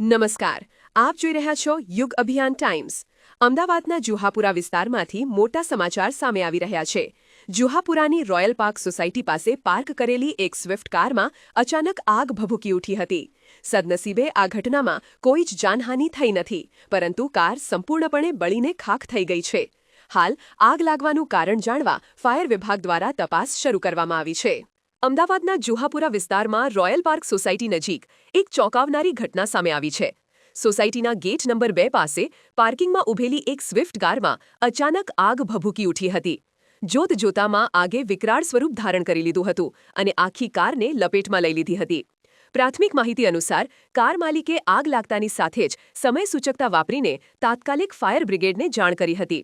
નમસ્કાર. આપ જોઈ રહ્યા છો યુગ અભિયાન ટાઈમ્સ. અમદાવાદના જુહાપુરા વિસ્તારમાંથી મોટા સમાચાર સામે આવી રહ્યા છે. જુહાપુરાની રોયલ પાર્ક સોસાયટી પાસે પાર્ક કરેલી એક સ્વિફ્ટ કારમાં અચાનક આગ ભભૂકી ઉઠી હતી. સદનસીબે આ ઘટનામાં કોઈ જ જાનહાનિ થઈ નથી, પરંતુ કાર સંપૂર્ણપણે બળીને ખાખ થઈ ગઈ છે. હાલ આગ લાગવાનું કારણ જાણવા ફાયર વિભાગ દ્વારા તપાસ શરૂ કરવામાં આવી છે. અમદાવાદના જુહાપુરા વિસ્તારમાં રોયલ પાર્ક સોસાયટી નજીક એક ચોંકાવનારી ઘટના સામે આવી છે. સોસાયટીના ગેટ નંબર બે પાસે પાર્કિંગમાં ઊભેલી એક સ્વિફ્ટ કારમાં અચાનક આગ ભભૂકી ઉઠી હતી. જોત જોતામાં આગે વિકરાળ સ્વરૂપ ધારણ કરી લીધું હતું અને આખી કારને લપેટમાં લઈ લીધી હતી. પ્રાથમિક માહિતી અનુસાર, કાર માલિકે આગ લાગતાની સાથે જ સમય સૂચકતા વાપરીને તાત્કાલિક ફાયર બ્રિગેડને જાણ કરી હતી.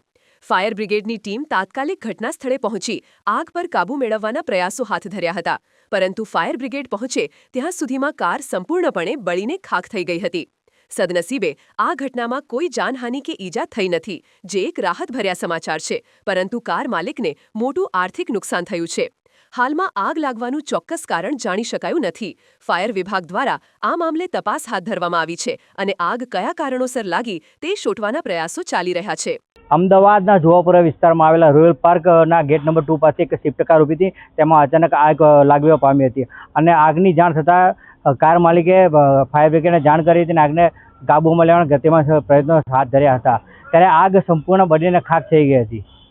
ફાયર બ્રિગેડની ટીમ તાત્કાલિક ઘટના સ્થળે પહોંચી, આગ પર કાબૂ મેળવવાના પ્રયાસો હાથ ધર્યા હતા. પરંતુ ફાયર બ્રિગેડ પહોંચે, ત્યાં સુધીમાં કાર સંપૂર્ણપણે બળીને ખાખ થઈ ગઈ હતી. સદનસીબે, આ ઘટનામાં કોઈ જાનહાનિ કે ઈજા થઈ નથી, જે એક રાહતભર્યા સમાચાર છે, પરંતુ કાર માલિકને મોટું આર્થિક નુકસાન થયું છે. હાલમાં આગ લાગવાનું ચોક્કસ કારણ જાણી શકાયું નથી. ફાયર વિભાગ દ્વારા આ મામલે તપાસ હાથ ધરવામાં આવી છે અને આગ કયા કારણોસર લાગી તે શોધવાના પ્રયાસો ચાલી રહ્યા છે. અમદાવાદના જોવાપુરા વિસ્તારમાં આવેલા રોયલ પાર્કના ગેટ નંબર ટુ પાસે એક સ્વિફ્ટ કાર ઊભી હતી. તેમાં અચાનક આગ લાગવા પામી હતી અને આગની જાણ થતાં કાર માલિકે ફાયર બ્રિગેડને જાણ કરી હતી અને આગને કાબૂમાં લેવાના ગતિમાં પ્રયત્નો હાથ ધર્યા હતા. ત્યારે આગ સંપૂર્ણ બળીને ખાક થઈ ગઈ હતી.